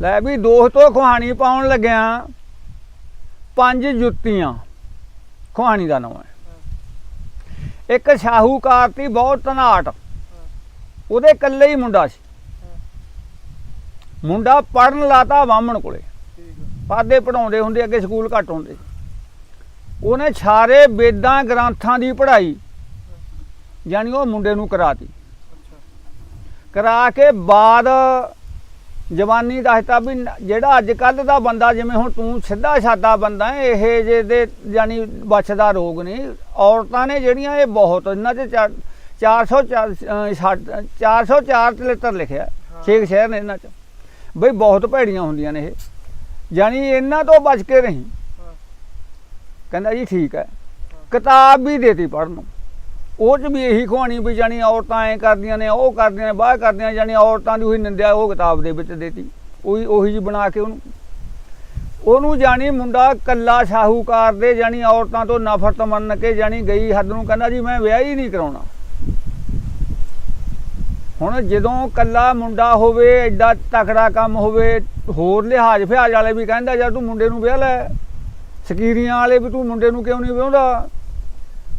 ਲੈ ਵੀ ਦੋਸਤੋ, ਖੁਹਾਣੀ ਪਾਉਣ ਲੱਗਿਆ। ਪੰਜ ਜੁੱਤੀਆਂ। ਖੁਹਾਣੀ ਦਾ ਨਾਮ ਹੈ। ਇੱਕ ਸ਼ਾਹੂਕਾਰ ਤੀ ਬਹੁਤ ਧਨਾਟ ਉਹਦੇ ਇਕੱਲੇ ਹੀ ਮੁੰਡਾ ਸੀ। ਮੁੰਡਾ ਪੜਨ ਲਾਤਾ ਬਾਹਮਣ ਕੋਲੇ। ਠੀਕ ਆ ਪਾਦੇ ਪੜਾਉਂਦੇ ਹੁੰਦੇ, ਅੱਗੇ ਸਕੂਲ ਘੱਟ ਹੁੰਦੇ। ਉਹਨੇ ਸਾਰੇ ਵੇਦਾਂ ਗ੍ਰੰਥਾਂ ਦੀ ਪੜ੍ਹਾਈ। ਯਾਨੀ ਉਹ ਮੁੰਡੇ ਨੂੰ ਕਰਾਤੀ। ਕਰਾ ਕੇ ਬਾਅਦ ਜਵਾਨੀ ਦੱਸਤਾ ਵੀ ਜਿਹੜਾ ਅੱਜ ਕੱਲ ਦਾ ਬੰਦਾ ਜਿਵੇਂ ਹੁਣ ਤੂੰ ਸਿੱਧਾ ਸਾਦਾ ਬੰਦਾ ਹੈ, ਇਹ ਜੇ ਦੇ ਯਾਨੀ ਬਚਦਾ ਰੋਗ ਨਹੀਂ। ਔਰਤਾਂ ਨੇ ਜਿਹੜੀਆਂ ਇਹ ਬਹੁਤ ਇਹਨਾਂ 'ਚ 400 404 ਚਲਿੱਤਰ ਲਿਖਿਆ। ਛੇਕ ਸ਼ਹਿਰ ਨੇ ਇਹਨਾਂ 'ਚ। ਬਈ ਬਹੁਤ ਭੈੜੀਆਂ ਹੁੰਦੀਆਂ ਨੇ ਇਹ। ਯਾਨੀ ਇਹਨਾਂ ਤੋਂ ਬਚ ਕੇ ਰਹੀ ਕਹਿੰਦਾ ਜੀ ਠੀਕ ਹੈ। ਕਿਤਾਬ ਵੀ ਦੇਤੀ ਪੜ੍ਹਨ ਨੂੰ। ਉਹ ਚ ਵੀ ਇਹੀ ਖਵਾਣੀ ਵੀ ਜਾਣੀ ਔਰਤਾਂ ਐ ਕਰਦੀਆਂ ਨੇ, ਉਹ ਕਰਦੀਆਂ ਨੇ, ਬਾਹ ਕਰਦੀਆਂ ਜਾਣੀ, ਔਰਤਾਂ ਦੀ ਉਹੀ ਨਿੰਦਿਆ ਉਹ ਕਿਤਾਬ ਦੇ ਵਿੱਚ ਦੇਤੀ। ਉਹੀ ਉਹੀ ਜੀ ਬਣਾ ਕੇ ਉਹਨੂੰ। ਉਹਨੂੰ ਜਾਣੀ ਮੁੰਡਾ ਕੱਲਾ ਸ਼ਾਹੂਕਾਰ ਦੇ ਜਾਣੀ ਔਰਤਾਂ ਤੋਂ ਨਫ਼ਰਤ ਮੰਨ ਕੇ ਜਾਣੀ ਗਈ ਹੱਦ ਨੂੰ ਕਹਿੰਦਾ ਜੀ ਮੈਂ ਵਿਆਹ ਹੀ ਨਹੀਂ ਕਰਾਉਣਾ। ਹੁਣ ਜਦੋਂ ਕੱਲਾ ਮੁੰਡਾ ਹੋਵੇ, ਐਡਾ ਤਕੜਾ ਕੰਮ ਹੋਵੇ, ਹੋਰ ਲਿਹਾਜ਼ ਫਿਹਾਜ਼ ਵਾਲੇ ਵੀ ਕਹਿੰਦਾ, ਯਾਰ ਤੂੰ ਮੁੰਡੇ ਨੂੰ ਵਿਆਹ ਲੈ। ਸਕੀਰੀਆਂ ਵਾਲੇ ਵੀ ਤੂੰ ਮੁੰਡੇ ਨੂੰ ਕਿਉਂ ਨਹੀਂ ਵਿਆਹੁੰਦਾ?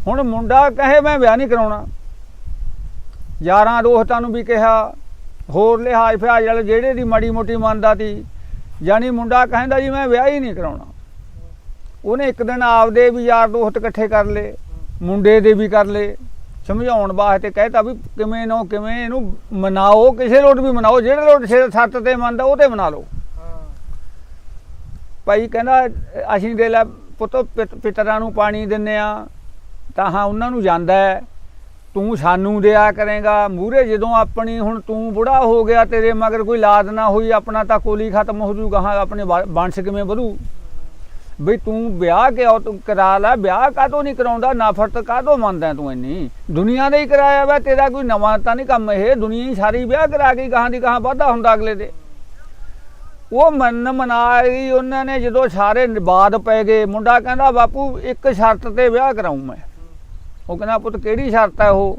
ਹੁਣ ਮੁੰਡਾ ਕਹੇ ਮੈਂ ਵਿਆਹ ਨਹੀਂ ਕਰਾਉਣਾ। ਯਾਰਾਂ ਦੋਸਤਾਂ ਨੂੰ ਵੀ ਕਿਹਾ ਹੋਰ ਲਿਹਾਜ਼ ਫਿਹਾਜ਼ ਵਾਲੇ ਜਿਹੜੇ ਦੀ ਮਾੜੀ ਮੋਟੀ ਮੰਨਦਾ ਤੀ ਜਾਨੀ ਮੁੰਡਾ ਕਹਿੰਦਾ ਜੀ ਮੈਂ ਵਿਆਹ ਹੀ ਨਹੀਂ ਕਰਾਉਣਾ। ਉਹਨੇ ਇੱਕ ਦਿਨ ਆਪਦੇ ਵੀ ਯਾਰ ਦੋਸਤ ਇਕੱਠੇ ਕਰ ਲਏ ਮੁੰਡੇ ਦੇ ਵੀ ਕਰ ਲਏ ਸਮਝਾਉਣ ਵਾਸਤੇ ਕਹਿਤਾ ਵੀ ਕਿਵੇਂ ਨੋ ਕਿਵੇਂ ਇਹਨੂੰ ਮਨਾਓ ਕਿਸੇ ਲੋਟ ਵੀ ਮਨਾਓ ਜਿਹੜੇ ਲੋਟ ਸਿਰ ਸੱਤ ਤੇ ਮੰਨਦਾ ਉਹ ਤੇ ਮਨਾ ਲਓ। ਭਾਈ ਕਹਿੰਦਾ ਅਸੀਂ ਦੇ ਲੈ ਪਿਤ- ਪਿਤਰਾਂ ਨੂੰ ਪਾਣੀ ਦਿੰਨੇ ਆ ਤਾਂ ਹਾਂ, ਉਹਨਾਂ ਨੂੰ ਜਾਂਦਾ ਹੈ, ਤੂੰ ਸਾਨੂੰ ਦਿਆ ਕਰੇਗਾ ਮੂਰੇ ਜਦੋਂ ਆਪਣੀ ਹੁਣ ਤੂੰ ਬੁੜਾ ਹੋ ਗਿਆ ਤੇਰੇ ਮਗਰ ਕੋਈ ਲਾਦ ਨਾ ਹੋਈ, ਆਪਣਾ ਤਾਂ ਕੋਲੀ ਖਤਮ ਹੋ ਜੂਗਾ ਹਾਂ ਆਪਣੇ ਵਾ- ਵੰਸ਼ ਕਿਵੇਂ ਵਧੂ? ਬਈ ਤੂੰ ਵਿਆਹ ਕੇ ਤੂੰ ਕਰਾ ਲੈ, ਵਿਆਹ ਕਾਹਤੋਂ ਨਹੀਂ ਕਰਾਉਂਦਾ, ਨਫ਼ਰਤ ਕਾਹਤੋਂ ਮੰਨਦਾ ਤੂੰ ਇੰਨੀ? ਦੁਨੀਆ ਦਾ ਹੀ ਕਰਾਇਆ ਵਾ, ਤੇਰਾ ਕੋਈ ਨਵਾਂ ਤਾਂ ਨਹੀਂ ਕੰਮ ਇਹ, ਦੁਨੀਆ ਹੀ ਸਾਰੀ ਵਿਆਹ ਕਰਾ ਕੇ ਗਾਹਾਂ ਦੀ ਗਾਹਾਂ ਵਾਧਾ ਹੁੰਦਾ ਅਗਲੇ ਦੇ। ਉਹ ਮੰਨ ਮਨਾਈ ਉਹਨਾਂ ਨੇ ਜਦੋਂ ਸਾਰੇ ਬਾਦ ਪੈ ਗਏ, ਮੁੰਡਾ ਕਹਿੰਦਾ, ਬਾਪੂ, ਇੱਕ ਸ਼ਰਤ ਤੇ ਵਿਆਹ ਕਰਾਉਂ ਮੈਂ। ਉਹ ਕਹਿੰਦਾ ਪੁੱਤ ਕਿਹੜੀ ਸ਼ਰਤ ਹੈ ਉਹ?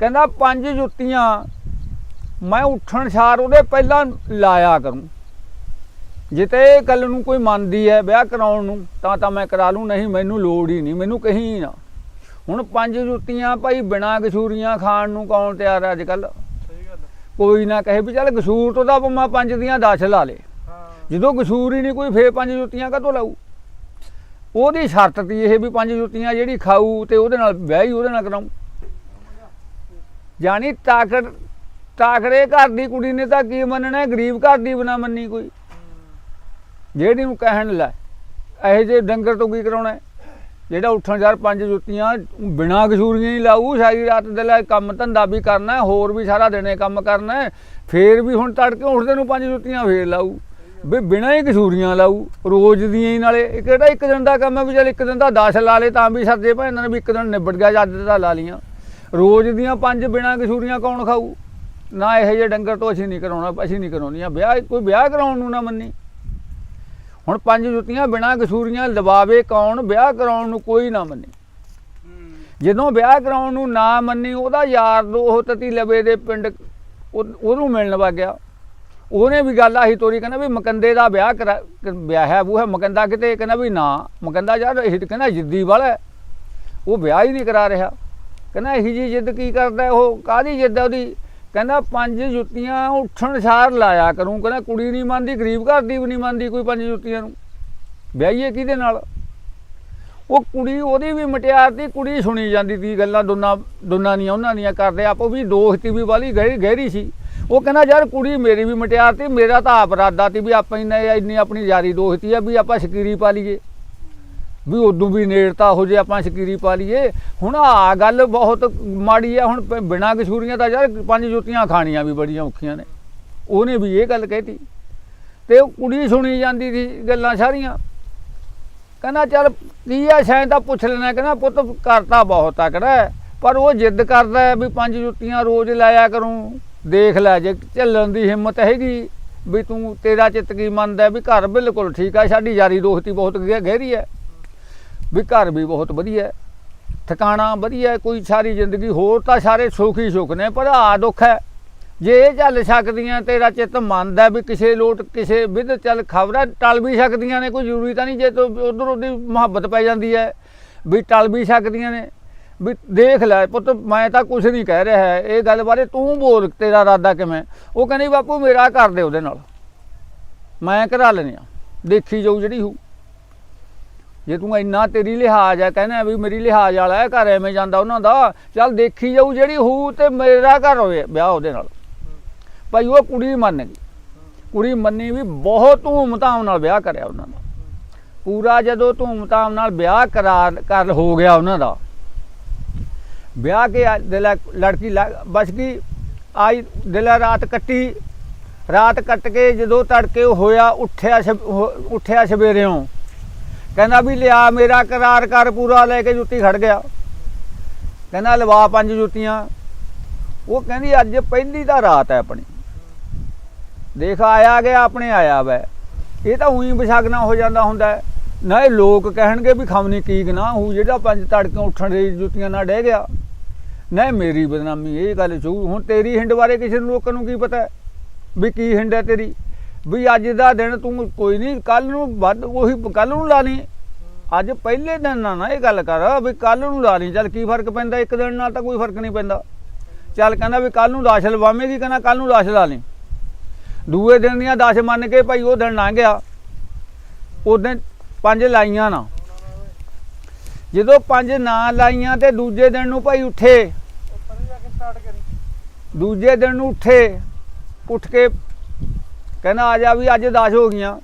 ਕਹਿੰਦਾ ਪੰਜ ਜੁੱਤੀਆਂ ਮੈਂ ਉੱਠਣ ਸਾਰ ਉਹਦੇ ਪਹਿਲਾਂ ਲਾਇਆ ਕਰੂੰ। ਜਿੱਤੇ ਇਹ ਗੱਲ ਨੂੰ ਕੋਈ ਮੰਨਦੀ ਹੈ ਵਿਆਹ ਕਰਾਉਣ ਨੂੰ ਤਾਂ ਤਾਂ ਮੈਂ ਕਰਾ ਲੂੰ ਨਹੀਂ ਮੈਨੂੰ ਲੋੜ ਹੀ ਨਹੀਂ ਮੈਨੂੰ ਕਹੀਂ ਨਾ। ਹੁਣ ਪੰਜ ਜੁੱਤੀਆਂ ਭਾਈ ਬਿਨਾ ਕਸੂਰੀਆਂ ਖਾਣ ਨੂੰ ਕੌਣ ਤਿਆਰ ਹੈ ਅੱਜ ਕੱਲ। ਕੋਈ ਨਾ ਕਹੇ ਵੀ ਚੱਲ ਕਸੂਰ ਤੋਂ ਤਾਂ ਮੈਂ ਪੰਜ ਦੀਆਂ 10 ਲਾ ਲੇ। ਜਦੋਂ ਕਸੂਰ ਹੀ ਨਹੀਂ ਕੋਈ ਫੇਰ ਪੰਜ ਜੁੱਤੀਆਂ ਕਾਹਤੋਂ ਲਾਊ? ਉਹਦੀ ਸ਼ਰਤ ਤੀ ਇਹ ਵੀ ਪੰਜ ਜੁੱਤੀਆਂ ਜਿਹੜੀ ਖਾਊ ਤੇ ਉਹਦੇ ਨਾਲ ਵਿਆਹ ਹੀ ਉਹਦੇ ਨਾਲ ਕਰਾਉ ਜਾਣੀ ਤਾਕੜ ਤਾਕੜੇ ਘਰ ਦੀ ਕੁੜੀ ਨੇ ਤਾਂ ਕੀ ਮੰਨਣਾ ਗਰੀਬ ਘਰ ਦੀ ਬਣਾ ਮੰਨੀ ਕੋਈ। ਜਿਹੜੀ ਨੂੰ ਕਹਿਣ ਲੈ ਇਹੋ ਜਿਹੇ ਡੰਗਰ ਤੋਂ ਕੀ ਕਰਾਉਣਾ ਜਿਹੜਾ ਉੱਠਣ ਯਾਰ ਪੰਜ ਜੁੱਤੀਆਂ ਬਿਨਾ ਕਸੂਰੀਆਂ ਹੀ ਲਾਊ ਸਾਰੀ ਰਾਤ ਦੇ ਲਈ ਕੰਮ ਧੰਦਾ ਵੀ ਕਰਨਾ ਹੋਰ ਵੀ ਸਾਰਾ ਦਿਨੇ ਕੰਮ ਕਰਨਾ ਹੈ, ਫੇਰ ਵੀ ਹੁਣ ਤੜਕੇ ਉੱਠਦੇ ਨੂੰ ਪੰਜ ਜੁੱਤੀਆਂ ਫੇਰ ਲਾਊ। ਵੀ ਬਿਨਾਂ ਹੀ ਕਸੂਰੀਆਂ ਲਾਊ, ਰੋਜ਼ ਦੀਆਂ ਹੀ ਨਾਲੇ ਇਹ ਕਿਹੜਾ ਇੱਕ ਦਿਨ ਦਾ ਕੰਮ ਹੈ ਵੀ ਚੱਲ ਇੱਕ ਦਿਨ ਦਾ 10 ਲਾ ਲੇ ਤਾਂ ਵੀ ਸਰਦੇ ਭਾਂਨਾਂ ਨੇ ਵੀ ਇੱਕ ਦਿਨ ਨਿਬੜ ਗਿਆ ਜੱਜ ਦਾ ਲਾ ਲੀਆਂ ਰੋਜ਼ ਦੀਆਂ ਪੰਜ ਬਿਨਾਂ ਕਸੂਰੀਆਂ ਕੌਣ ਖਾਊ? ਨਾ ਇਹੋ ਜਿਹੇ ਡੰਗਰ ਤੋਂ ਅਸੀਂ ਨਹੀਂ ਕਰਾਉਣਾ, ਅਸੀਂ ਨਹੀਂ ਕਰਾਉਣੀਆਂ। ਵਿਆਹ, ਕੋਈ ਵਿਆਹ ਕਰਾਉਣ ਨੂੰ ਨਾ ਮੰਨੀ। ਹੁਣ ਪੰਜ ਜੁੱਤੀਆਂ ਬਿਨਾਂ ਕਸੂਰੀਆਂ ਲਵਾਵੇ ਕੌਣ, ਵਿਆਹ ਕਰਾਉਣ ਨੂੰ ਕੋਈ ਨਾ ਮੰਨੇ। ਜਦੋਂ ਵਿਆਹ ਕਰਾਉਣ ਨੂੰ ਨਾ ਮੰਨੀ, ਉਹਦਾ ਯਾਰ ਉਹ ਤਤੀ ਲਵੇ ਦੇ ਪਿੰਡ, ਉਹ- ਉਹਨੂੰ ਮਿਲਣ ਵਾ ਗਿਆ। ਉਹਨੇ ਵੀ ਗੱਲ ਆਹੀ ਤੋਰੀ, ਕਹਿੰਦਾ ਵੀ ਮਕੰਦੇ ਦਾ ਵਿਆਹ ਕਰਾ, ਕ- ਵਿਆਹ ਹੈ ਉਹ ਹੈ, ਮਕੰਦਾ ਕਿਤੇ, ਕਹਿੰਦਾ ਵੀ ਨਾ, ਮਕੰਦਾ ਯਾਰ ਇਹ ਕਹਿੰਦਾ ਜਿੱਦੀ ਵਾਲਾ ਉਹ ਵਿਆਹ ਹੀ ਨਹੀਂ ਕਰਾ ਰਿਹਾ। ਕਹਿੰਦਾ ਇਹੀ ਜੀ ਜਿੱਦ ਕੀ ਕਰਦਾ ਉਹ ਕਾਦੀ ਜਿੱਦ ਹੈ ਉਹਦੀ? ਕਹਿੰਦਾ ਪੰਜ ਜੁੱਤੀਆਂ ਉੱਠਣ ਸਾਰ ਲਾਇਆ ਕਰੂੰ, ਕਹਿੰਦਾ ਕੁੜੀ ਨਹੀਂ ਮੰਨਦੀ, ਗਰੀਬ ਘਰ ਦੀ ਵੀ ਨਹੀਂ ਮੰਨਦੀ ਕੋਈ ਪੰਜ ਜੁੱਤੀਆਂ ਨੂੰ। ਵਿਆਹੀਏ ਕਿਹਦੇ ਨਾਲ? ਉਹ ਕੁੜੀ ਉਹਦੀ ਵੀ ਮਟਿਆਰ ਦੀ ਕੁੜੀ ਸੁਣੀ ਜਾਂਦੀ ਸੀ ਗੱਲਾਂ ਦੋਨਾਂ ਦੋਨਾਂ ਦੀਆਂ, ਉਹਨਾਂ ਦੀਆਂ ਕਰਦੇ, ਆਪੋ ਵੀ ਦੋਸਤੀ ਵੀ ਵਾਲੀ ਗਹਿਰੀ ਗਹਿਰੀ ਸੀ। ਉਹ ਕਹਿੰਦਾ, ਯਾਰ ਕੁੜੀ ਮੇਰੀ ਵੀ ਮਟਿਆਰ ਤੀ ਮੇਰਾ ਤਾਂ ਆਪ ਇਰਾਦਾ ਤੀ ਵੀ ਆਪਾਂ ਇੰਨੇ, ਇੰਨੀ ਆਪਣੀ ਯਾਰੀ ਦੋਸਤੀ ਆ ਵੀ ਆਪਾਂ ਸ਼ਕੀਰੀ ਪਾ ਲਈਏ। ਵੀ ਉਦੋਂ ਵੀ ਨੇੜਤਾ ਹੋ ਜੇ ਆਪਾਂ ਸ਼ਕੀਰੀ ਪਾ ਲਈਏ। ਹੁਣ ਆ ਗੱਲ ਬਹੁਤ ਮਾੜੀ ਆ, ਹੁਣ ਪ- ਬਿਨਾਂ ਕਸੂਰੀਆਂ ਤਾਂ ਯਾਰ ਪੰਜ ਜੁੱਤੀਆਂ ਖਾਣੀਆਂ ਵੀ ਬੜੀਆਂ ਔਖੀਆਂ ਨੇ। ਉਹਨੇ ਵੀ ਇਹ ਗੱਲ ਕਹਿਤੀ। ਤੇ ਉਹ ਕੁੜੀ ਸੁਣੀ ਜਾਂਦੀ ਸੀ ਗੱਲਾਂ ਸਾਰੀਆਂ। ਕਹਿੰਦਾ, ਚੱਲ ਕੀ ਆ ਸ਼ਾਇਦ ਤਾਂ ਪੁੱਛ ਲੈਣਾ। ਕਹਿੰਦਾ, ਪੁੱਤ ਕਰਤਾ ਬਹੁਤ ਤਕੜਾ ਪਰ ਉਹ ਜਿੱਦ ਕਰਦਾ ਵੀ ਪੰਜ ਜੁੱਤੀਆਂ ਰੋਜ਼ ਲਾਇਆ ਕਰੂੰ। ਦੇਖ ਲੈ ਜੇ ਚੱਲਣ ਦੀ ਹਿੰਮਤ ਹੈਗੀ ਵੀ ਤੂੰ ਤੇਰਾ ਚਿੱਤ ਕੀ ਮੰਨਦਾ ਵੀ ਘਰ ਬਿਲਕੁਲ ਠੀਕ ਆ, ਸਾਡੀ ਯਾਰੀ ਦੋਸਤੀ ਬਹੁਤ ਗਹਿਰੀ ਹੈ ਵੀ ਘਰ ਵੀ ਬਹੁਤ ਵਧੀਆ ਠਿਕਾਣਾ ਵਧੀਆ ਕੋਈ ਸਾਰੀ ਜ਼ਿੰਦਗੀ ਹੋਰ ਤਾਂ ਸਾਰੇ ਸੁੱਖ ਹੀ ਸੁੱਖ ਨੇ, ਪਰ ਆ ਦੁੱਖ ਹੈ, ਜੇ ਇਹ ਚੱਲ ਸਕਦੀਆਂ, ਤੇਰਾ ਚਿੱਤ ਮੰਨਦਾ ਵੀ ਕਿਸੇ ਲੋਟ, ਕਿਸੇ ਵਿਧ ਚੱਲ ਖਬਰਾਂ ਟਲ ਵੀ ਸਕਦੀਆਂ ਨੇ, ਕੋਈ ਜ਼ਰੂਰੀ ਤਾਂ ਨਹੀਂ ਜੇ ਤੂੰ ਉਧਰ ਉਹਦੀ ਮੁਹੱਬਤ ਪੈ ਜਾਂਦੀ ਹੈ, ਵੀ ਟਲ ਵੀ ਸਕਦੀਆਂ ਨੇ। ਵੀ ਦੇਖ ਲੈ ਪੁੱਤ, ਮੈਂ ਤਾਂ ਕੁਝ ਨਹੀਂ ਕਹਿ ਰਿਹਾ ਹੈ ਇਹ ਗੱਲ ਬਾਰੇ ਤੂੰ ਬੋਲ, ਤੇਰਾ ਇਰਾਦਾ ਕਿਵੇਂ? ਉਹ ਕਹਿੰਦੀ, ਬਾਪੂ, ਮੇਰਾ ਕਰ ਦੇ ਉਹਦੇ ਨਾਲ। ਮੈਂ ਕਰਾ ਲੈਣੀ ਆ ਦੇਖੀ ਜਾਊ ਜਿਹੜੀ ਹੂ ਜੇ ਤੂੰ ਇੰਨਾ ਤੇਰੀ ਲਿਹਾਜ਼ ਹੈ, ਕਹਿੰਦਾ ਵੀ ਮੇਰੀ ਲਿਹਾਜ਼ ਵਾਲਾ ਹੈ, ਘਰ ਐਵੇਂ ਜਾਂਦਾ ਉਹਨਾਂ ਦਾ, ਚੱਲ ਦੇਖੀ ਜਾਊ ਜਿਹੜੀ ਹੂ ਤੇ ਮੇਰਾ ਘਰ ਹੋਵੇ, ਵਿਆਹ ਉਹਦੇ ਨਾਲ। ਭਾਈ, ਉਹ ਕੁੜੀ ਮੰਨ ਗਈ। ਕੁੜੀ ਮੰਨੀ ਵੀ ਬਹੁਤ ਧੂਮਧਾਮ ਨਾਲ ਵਿਆਹ ਕਰਿਆ ਉਹਨਾਂ ਦਾ ਪੂਰਾ ਜਦੋਂ ਧੂਮਧਾਮ ਨਾਲ ਵਿਆਹ ਕਰਾਰ ਕਰ ਹੋ ਗਿਆ ਉਹਨਾਂ ਦਾ ਵਿਆਹ ਕੇ ਆ- ਦਿਲਾ ਲੜਕੀ ਲ- ਬਚ ਗਈ ਆਈ ਦਿਲਾ ਰਾਤ ਕੱਟੀ। ਰਾਤ ਕੱਟ ਕੇ ਜਦੋਂ ਤੜਕੇ ਹੋਇਆ, ਉੱਠਿਆ ਸਵ- ਹੋ- ਉੱਠਿਆ ਸਵੇਰਿਓਂ ਕਹਿੰਦਾ ਵੀ ਲਿਆ ਮੇਰਾ ਕਰਾਰ ਕਰ ਪੂਰਾ ਲੈ ਕੇ ਜੁੱਤੀ ਖੜ ਗਿਆ। ਕਹਿੰਦਾ ਲਵਾ ਪੰਜ ਜੁੱਤੀਆਂ। ਉਹ ਕਹਿੰਦੀ ਅੱਜ ਪਹਿਲੀ ਤਾਂ ਰਾਤ ਹੈ ਆਪਣੀ। ਦੇਖ ਆਇਆ ਗਿਆ, ਆਪਣੇ ਆਇਆ ਵੈ। ਇਹ ਤਾਂ ਉਹੀ ਵਿਸ਼ਾਗਨਾ ਹੋ ਜਾਂਦਾ ਹੁੰਦਾ ਹੈ। ਨਾ ਇਹ ਲੋਕ ਕਹਿਣਗੇ ਵੀ ਖਮਨੀ ਕੀ ਗਨਾ ਹੂ ਜਿਹੜਾ ਪੰਜ ਤੜਕੇ ਉੱਠਣ ਦੇ ਜੁੱਤੀਆਂ ਨਾਲ ਡਹਿ ਗਿਆ। ਨਾ ਮੇਰੀ ਬਦਨਾਮੀ, ਇਹ ਗੱਲ ਚੂ ਹੁਣ ਤੇਰੀ ਹਿੰਡ ਬਾਰੇ ਕਿਸੇ ਨੂੰ ਲੋਕਾਂ ਨੂੰ ਕੀ ਪਤਾ ਵੀ ਕੀ ਹਿੰਡ ਹੈ ਤੇਰੀ? ਵੀ ਅੱਜ ਦਾ ਦਿਨ ਤੂੰ ਕੋਈ ਨਹੀਂ, ਕੱਲ ਨੂੰ ਵੱਧ ਉਹੀ ਕੱਲ ਨੂੰ ਲਾ ਲਈ। ਅੱਜ ਪਹਿਲੇ ਦਿਨ ਨਾ ਨਾ ਇਹ ਗੱਲ ਕਰ, ਵੀ ਕੱਲ ਨੂੰ ਲਾ ਲਈ। ਚੱਲ ਕੀ ਫ਼ਰਕ ਪੈਂਦਾ, ਇੱਕ ਦਿਨ ਨਾਲ ਤਾਂ ਕੋਈ ਫ਼ਰਕ ਨਹੀਂ ਪੈਂਦਾ। ਚੱਲ ਕਹਿੰਦਾ ਵੀ ਕੱਲ ਨੂੰ ਲਾਸ਼ ਲਵਾਵੇਂਗੀ, ਕਹਿੰਦਾ ਕੱਲ ਨੂੰ ਲਾਸ਼ ਲਾ ਲਈ। ਦੂਏ ਦਿਨ ਦੀਆਂ 10 ਮੰਨ ਕੇ ਭਾਈ ਉਹ ਦਿਨ ਲੰਘ ਗਿਆ। ਉਹ ਦਿਨ ਪੰਜ ਲਾਈਆਂ ਨਾ। ਜਦੋਂ ਪੰਜ ਨਾ ਲਾਈਆਂ ਤੇ ਦੂਜੇ ਦਿਨ ਨੂੰ ਭਾਈ ਉੱਠੇ। ਦੂਜੇ ਦਿਨ ਨੂੰ ਉੱਠੇ, ਉੱਠ ਕੇ ਕਹਿੰਦਾ, ਆ ਜਾ ਵੀ ਅੱਜ 10 ਹੋ ਗਈਆਂ।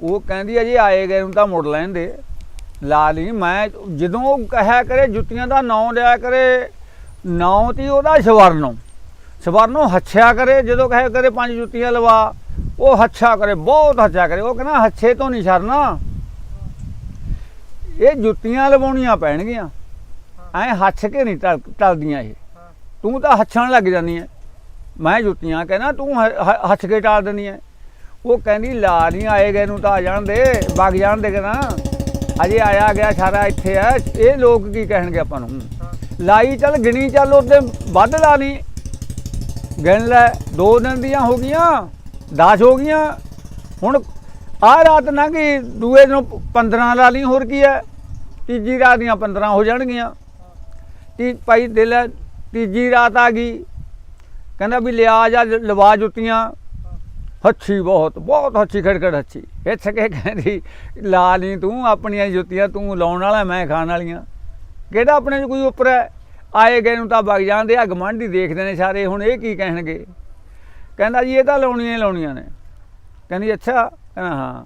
ਉਹ ਕਹਿੰਦੀ, ਅਜੇ ਆਏ ਗਏ ਨੂੰ ਤਾਂ ਮੁੜ ਲੈਣ ਦੇ। ਲਾ ਲਈ, ਮੈਂ ਜਦੋਂ ਉਹ ਕਹਿਆ ਕਰੇ, ਜੁੱਤੀਆਂ ਦਾ ਨਾਂ ਲਿਆ ਕਰੇ ਨਾਂ ਤੀ ਉਹਦਾ ਸਵਰਨੋਂ। ਸਵਰਨੋਂ ਹੱਛਿਆ ਕਰੇ, ਜਦੋਂ ਕਹਿਆ ਕਰੇ, ਪੰਜ ਜੁੱਤੀਆਂ ਲਵਾ। ਉਹ ਹੱਛਾ ਕਰੇ ਬਹੁਤ ਹੱਛਾ ਕਰੇ। ਉਹ ਕਹਿੰਦਾ ਹੱਛੇ ਤੋਂ ਨਹੀਂ ਛਰਨਾ ਇਹ ਜੁੱਤੀਆਂ ਲਵਾਉਣੀਆਂ ਪੈਣਗੀਆਂ। ਐ ਹੱਛ ਕੇ ਨਹੀਂ ਟਲ ਟਲਦੀਆਂ ਇਹ। ਤੂੰ ਤਾਂ ਹੱਛਣ ਲੱਗ ਜਾਂਦੀ ਐ। ਮੈਂ ਜੁੱਤੀਆਂ ਕਹਿੰਦਾ ਤੂੰ ਹੱਛ ਕੇ ਟਾਲ ਦਿੰਦੀ ਐ। ਉਹ ਕਹਿੰਦੀ ਲਾ ਨਹੀਂ ਆਏ ਗਏ ਨੂੰ ਤਾਂ ਆ ਜਾਣ ਦੇ ਵਗ ਜਾਣ ਦੇ ਕਹਿੰਦਾ। ਅਜੇ ਆਇਆ ਗਿਆ ਸਾਰਾ ਇੱਥੇ ਐ। ਇਹ ਲੋਕ ਕੀ ਕਹਿਣਗੇ ਆਪਾਂ ਨੂੰ? ਲਾਈ ਚੱਲ ਗਿਣੀ ਚੱਲ ਉਹਦੇ ਵੱਧ ਲਾ ਨਹੀਂ ਗਿਣ ਲੈ ਦੋ ਦਿਨ ਦੀਆਂ ਹੋ ਗਈਆਂ। 10 ਹੋ ਗਈਆਂ। ਹੁਣ ਆਹ ਰਾਤ ਨਾ ਕਿ ਦੂਏ ਦਿਨ 15 ਲਾ ਲਈ, ਹੋਰ ਕੀ ਹੈ? ਤੀਜੀ ਰਾਤ ਦੀਆਂ 15 ਹੋ ਜਾਣਗੀਆਂ। ਤੀ ਭਾਈ ਦਿਲ ਤੀਜੀ ਰਾਤ ਆ ਗਈ। ਕਹਿੰਦਾ ਵੀ ਲਿਆ ਜਾ ਲਵਾ ਜੁੱਤੀਆਂ। ਹੱਛੀ ਬਹੁਤ ਬਹੁਤ ਹੱਛੀ, ਖੜਖੜ ਹੱਛੀ। ਇੱਥੇ ਕੇ ਕਹਿੰਦੀ ਲਾ ਲਈ ਤੂੰ ਆਪਣੀਆਂ ਜੁੱਤੀਆਂ, ਤੂੰ ਲਾਉਣ ਵਾਲਾ, ਮੈਂ ਖਾਣ ਵਾਲੀਆਂ। ਕਿਹੜਾ ਆਪਣੇ 'ਚ ਕੋਈ ਉੱਪਰ ਹੈ? ਆਏ ਗਏ ਨੂੰ ਤਾਂ ਵਗ ਜਾਂਦੇ ਆ ਗਮੰਡੀ ਦੇਖਦੇ ਨੇ ਸਾਰੇ। ਹੁਣ ਇਹ ਕੀ ਕਹਿਣਗੇ? ਕਹਿੰਦਾ ਜੀ ਇਹ ਤਾਂ ਲਾਉਣੀਆਂ ਹੀ ਲਾਉਣੀਆਂ ਨੇ। ਕਹਿੰਦੀ ਅੱਛਾ, ਕਹਿੰਦਾ ਹਾਂ।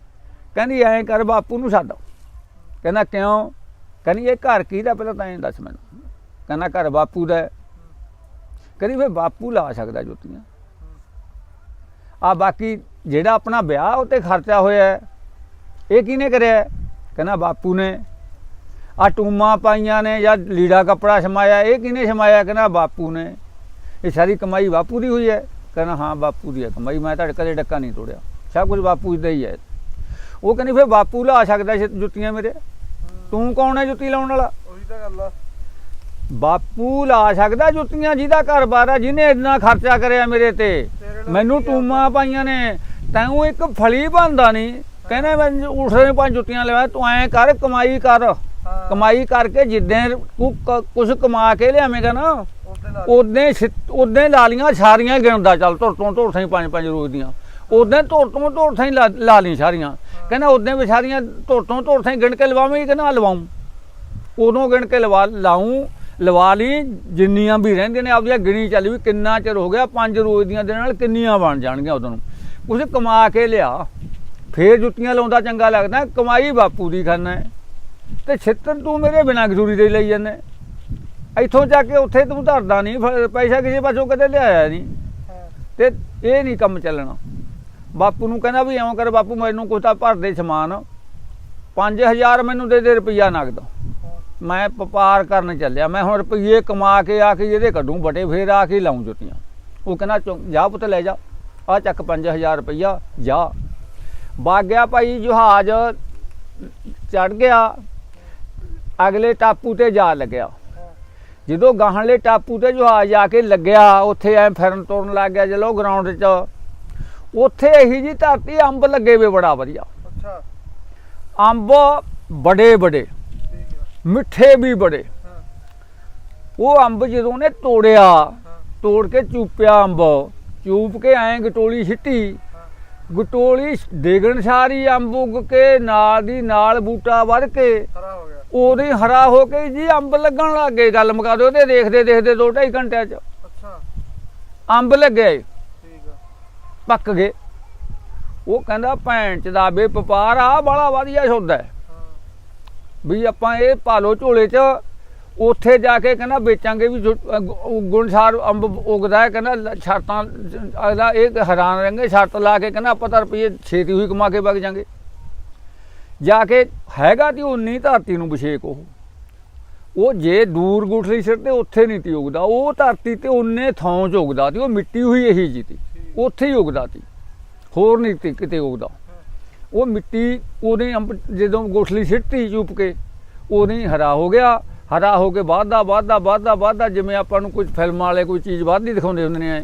ਕਹਿੰਦੀ ਐਂ ਕਰ ਬਾਪੂ ਨੂੰ ਸੱਦ ਕਹਿੰਦਾ ਕਿਉਂ? ਕਹਿੰਦੀ ਇਹ ਘਰ ਕਿਹਦਾ ਪਹਿਲਾਂ ਤਾਂ ਇਹ ਦੱਸ ਮੈਨੂੰ। ਕਹਿੰਦਾ ਘਰ ਬਾਪੂ ਦਾ ਕਹਿੰਦੀ ਫਿਰ ਬਾਪੂ ਲਾ ਸਕਦਾ ਜੋਤੀਆਂ। ਆ ਬਾਕੀ ਜਿਹੜਾ ਆਪਣਾ ਵਿਆਹ ਉਤੇ ਖਰਚਾ ਹੋਇਆ ਇਹ ਕਿਹਨੇ ਕਰਿਆ ਕਹਿੰਦਾ ਬਾਪੂ ਨੇ। ਆ ਟੂਮਾਂ ਪਾਈਆਂ ਨੇ ਜਾਂ ਲੀੜਾ ਕੱਪੜਾ ਛਮਾਇਆ, ਇਹ ਕਿਹਨੇ ਸਮਾਇਆ ਕਹਿੰਦਾ ਬਾਪੂ ਨੇ। ਇਹ ਸਾਰੀ ਕਮਾਈ ਬਾਪੂ ਦੀ ਹੋਈ ਹੈ। ਕਹਿੰਦਾ ਹਾਂ ਬਾਪੂ ਦੀ ਹੈ ਕਮਾਈ ਮੈਂ ਤਾਂ ਕਦੇ ਡੱਕਾ ਨਹੀਂ ਤੋੜਿਆ। ਸਭ ਕੁਝ ਬਾਪੂ ਦਾ ਹੀ ਹੈ। ਉਹ ਕਹਿੰਦੀ ਫਿਰ ਬਾਪੂ ਲਾ ਸਕਦਾ ਜੁੱਤੀਆਂ ਮੇਰੇ। ਤੂੰ ਕੌਣ ਹੈ ਜੁੱਤੀ ਲਾਉਣ ਵਾਲਾ? ਉਹੀ ਤਾਂ ਗੱਲ ਆ। ਬਾਪੂ ਲਾ ਸਕਦਾ ਜੁੱਤੀਆਂ ਜਿਹਦਾ ਘਰ-ਬਾਰ ਆ ਜਿਹਨੇ ਇੰਨਾ ਖਰਚਾ ਕਰਿਆ ਮੇਰੇ ਤੇ। ਮੈਨੂੰ? ਟੂਮਾਂ ਪਾਈਆਂ ਨੇ। ਤੈਨੂੰ ਇੱਕ ਫਲੀ ਬੰਦਾ ਨਹੀਂ। ਕਹਿੰਦਾ ਮੈਂ ਉਠਰੇ ਪੰਜ ਜੁੱਤੀਆਂ ਲਵਾ ਤੂੰ ਐਂ ਕਰ ਕਮਾਈ ਕਰ। ਕਮਾਈ ਕਰਕੇ ਜਿੱਦਾਂ ਕੁਝ ਕਮਾ ਕੇ ਲਿਆਵੇਂਗਾ ਨਾ ਉਹਦੇ ਨਾਲ ਉਦੋਂ ਉਦੋਂ ਲਾਲੀਆਂ ਸਾਰੀਆਂ ਗਿਣਦਾ ਚੱਲ, ਧੁਰ ਤੋਂ ਧੁਰ ਥਾਈ ਪੰਜ ਪੰਜ ਰੋਜ਼ ਦੀਆਂ। ਉਦੋਂ ਧੁਰ ਤੋਂ ਧੁਰ ਥਾਈ ਲਾ ਲਾ ਲਈ ਸਾਰੀਆਂ। ਕਹਿੰਦਾ ਉਦੋਂ ਵੀ ਸਾਰੀਆਂ ਧੁਰ ਤੋਂ ਧੁਰ ਥਾਈ ਗਿਣ ਕੇ ਲਵਾਵੀਂ ਕਿ ਨਾ ਲਵਾਉਂ? ਉਦੋਂ ਗਿਣ ਕੇ ਲਵਾ ਲਾਉਂ ਲਵਾ ਲਈ, ਜਿੰਨੀਆਂ ਵੀ ਰਹਿੰਦੀਆਂ ਨੇ ਆਪਦੀਆਂ ਗਿਣੀ ਚੱਲ ਵੀ ਕਿੰਨਾ ਚਿਰ ਹੋ ਗਿਆ, ਪੰਜ ਰੋਜ਼ ਦੀਆਂ ਦੇ ਨਾਲ ਕਿੰਨੀਆਂ ਬਣ ਜਾਣਗੀਆਂ ਉਦੋਂ ਨੂੰ। ਕੁਛ ਕਮਾ ਕੇ ਲਿਆ, ਫੇਰ ਜੁੱਤੀਆਂ ਲਾਉਂਦਾ ਚੰਗਾ ਲੱਗਦਾ, ਕਮਾਈ ਬਾਪੂ ਦੀ ਖਾਨਾ ਹੈ। ਤੇ ਛਿੱਤਰ ਤੂੰ ਮੇਰੇ ਬਿਨਾਂ ਗਜ਼ੂਰੀ ਦੇ ਲਈ ਜਾਂਦਾ। ਇੱਥੋਂ ਜਾ ਕੇ ਉੱਥੇ ਤੂੰ ਧਰਦਾ ਨਹੀਂ ਫ- ਪੈਸਾ ਕਿਸੇ ਪਾਸੋਂ ਕਦੇ ਲਿਆਇਆ ਨਹੀਂ। ਤੇ ਇਹ ਨਹੀਂ ਕੰਮ ਚੱਲਣਾ। ਬਾਪੂ ਨੂੰ ਕਹਿੰਦਾ ਵੀ ਐਂ ਕਰ ਬਾਪੂ ਮੈਨੂੰ ਕੁਛ ਤਾਂ ਭਰ ਦੇ ਸਮਾਨ। 5000 ਮੈਨੂੰ ਦੇ ਦੇ ਰੁਪਈਆ ਨਗਦ। ਮੈਂ ਵਪਾਰ ਕਰਨ ਚੱਲਿਆ। ਮੈਂ ਹੁਣ ਰੁਪਈਏ ਕਮਾ ਕੇ ਆ ਕੇ ਇਹਦੇ ਕੱਢੂ ਬਟੇ ਫੇਰ ਆ ਕੇ ਲਾਉਂ ਜੁੱਤੀਆਂ। ਉਹ ਕਹਿੰਦਾ ਚੁ- ਜਾ ਪੁੱਤ ਲੈ ਜਾ। ਆ ਚੱਕ 5000 ਰੁਪਈਆ ਜਾ। ਵਗ ਗਿਆ ਭਾਈ ਜਹਾਜ਼। ਚੜ ਗਿਆ। ਅਗਲੇ ਟਾਪੂ ਤੇ ਜਾ ਲੱਗਿਆ। ਜਦੋਂ ਗਾਹਣਲੇ ਟਾਪੂ ਤੇ ਜਹਾਜ਼ ਆ ਕੇ ਲੱਗਿਆ ਉੱਥੇ ਐ ਫਿਰਨ ਤੁਰਨ ਲੱਗ ਗਿਆ ਚਲੋ ਗਰਾਊਂਡ 'ਚ। ਉੱਥੇ ਇਹੀ ਜੀ ਧਰਤੀ ਅੰਬ ਲੱਗੇ ਵੇ ਬੜਾ ਵਧੀਆ। ਅੱਛਾ। ਅੰਬ ਬੜੇ ਬੜੇ ਮਿੱਠੇ ਵੀ ਬੜੇ। ਉਹ ਅੰਬ ਜਦੋਂ ਨੇ ਤੋੜਿਆ ਤੋੜ ਕੇ ਚੂਪਿਆ ਅੰਬ ਚੂਪ ਕੇ ਐਂ ਗਟੋਲੀ ਛਿੱਟੀ ਗਟੋਲੀ ਡੇਗਣ ਸਾਰੀ ਅੰਬ ਉੱਗ ਕੇ ਨਾਲ ਦੀ ਨਾਲ ਬੂਟਾ ਵੱਧ ਕੇ ਹੀ ਹਰਾ ਹੋ ਕੇ ਜੀ ਅੰਬ ਲੱਗਣ ਲੱਗ ਗਏ ਗੱਲ ਮੁਕਾ ਦਿਓ ਤੇ ਦੇਖਦੇ ਦੇਖਦੇ ਦੋ ਢਾਈ ਘੰਟਿਆਂ ਚ। ਅੱਛਾ। ਅੰਬ ਲੱਗੇ। ਠੀਕ ਆ। ਪੱਕ ਗਏ। ਉਹ ਕਹਿੰਦਾ ਭੈਣ ਚ ਦਾ ਬੇ ਵਪਾਰ ਆ ਬੜਾ ਵਧੀਆ ਸੌਦਾ ਹੈ। ਵੀ ਆਪਾਂ ਇਹ ਪਾਲੋ ਝੋਲੇ ਚ ਉੱਥੇ ਜਾ ਕੇ ਕਹਿੰਦਾ ਵੇਚਾਂਗੇ ਵੀ ਗੁਣਸਾਰ ਅੰਬ ਉਗਦਾ ਹੈ ਕਹਿੰਦਾ ਸ਼ਰਤਾਂ ਅਗਲਾ ਇਹ ਹੈਰਾਨ ਰਹਿਣਗੇ ਸ਼ਰਤ ਲਾ ਕੇ ਕਹਿੰਦਾ ਆਪਾਂ ਤਾਂ ਰੁਪਏ ਛੇਤੀ ਹੋਈ ਕਮਾ ਕੇ ਵਗ ਜਾਾਂਗੇ। ਜਾ ਕੇ ਹੈਗਾ ਤੀ ਉਨੀ ਧਰਤੀ ਨੂੰ ਵਿਸ਼ੇਕ ਉਹ। ਉਹ ਜੇ ਦੂਰ ਗੁਠਲੀ ਸਿਰ ਤੇ ਉੱਥੇ ਨਹੀਂ ਤੀ ਉਗਦਾ, ਉਹ ਧਰਤੀ ਤੇ ਉਨੇ ਥਾਂ ਚ ਉਗਦਾ ਤੀ, ਉਹ ਮਿੱਟੀ ਹੋਈ ਇਹੀ ਜੀ ਤੀ, ਉੱਥੇ ਹੀ ਉਗਦਾ ਤੀ, ਹੋਰ ਨਹੀਂ ਤੀ ਕਿਤੇ ਉਗਦਾ। ਉਹ ਮਿੱਟੀ ਉਹਨੇ ਅੰਬ ਜਦੋਂ ਗੋਠਲੀ ਸਿੱਟੀ ਚੁੱਪ ਕੇ ਉਹਨੇ ਹਰਾ ਹੋ ਗਿਆ, ਹਰਾ ਹੋ ਕੇ ਵਾਧਾ ਵਾਧਾ ਵਾਧਾ ਵਾਧਾ, ਜਿਵੇਂ ਆਪਾਂ ਨੂੰ ਕੁਝ ਫਿਲਮਾਂ ਵਾਲੇ ਕੋਈ ਚੀਜ਼ ਵੱਧਦੀ ਦਿਖਾਉਂਦੇ ਹੁੰਦੇ ਨੇ